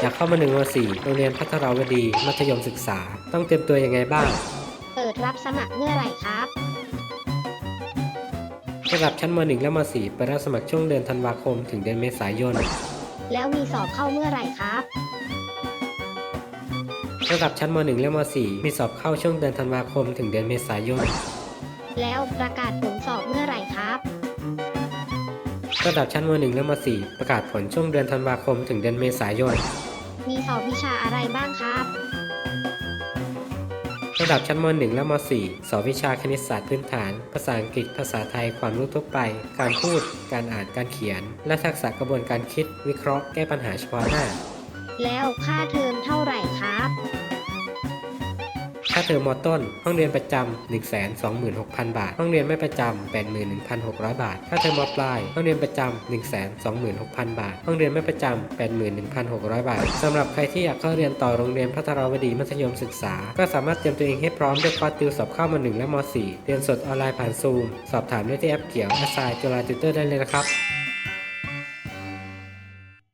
อยากเข้ามาหนึ่งมสี่โรงเรียนพัทราวดีมัธยมศึกษา ต้องเตรียมตัวยังไงบ้าง เปิดรับสมัครเมื่อไหร่ครับระดับชั้นม .1 และม .4 เปิดรับสมัครช่วงเดือนธันวาคม ถึงเดือนเมษายน แล้วมีสอบเข้าเมื่อไหร่ครับระดับชั้นม .1 และม .4 มีสอบเข้าช่วงเดือนธันวาคมถึงเดือนเมษายน แล้วประกาศผลสอบเมื่อไหร่ครับ ระดับชั้นม .1 และม .4 ประกาศผลช่วงเดือนธันวาคมถึงเดือนเมษายน มีสอบวิชาอะไรบ้างครับ ระดับชั้นม .1 และม .4 สอบวิชาคณิตศาสตร์พื้นฐาน ภาษาอังกฤษ ภาษาไทย ความรู้ทั่วไป การพูด การอ่าน การเขียน และทักษะกระบวนการคิด วิเคราะห์ แก้ปัญหาเฉพาะหน้า แล้วค่าเทอมเท่าไหร่ครับค่าเทอมมต้น ห้องเรียนประจำ126,000 บาท ห้องเรียนไม่ประจำ81,600 บาท ค่าเทอมมปลาย ห้องเรียนประจำ126,000 บาท ห้องเรียนไม่ประจำ81,600 บาทสำหรับใครที่อยากเข้าเรียนต่อโรงเรียนพัทรวดีมัธยมศึกษา ก็สามารถเตรียมตัวเองให้พร้อมด้วยคอร์สติวสอบเข้าม1และม 4 เรียนสดออนไลน์ผ่านซูม สอบถามได้ที่แอปเขียวอาซายจุฬาติวเตอร์ได้เลยนะครับ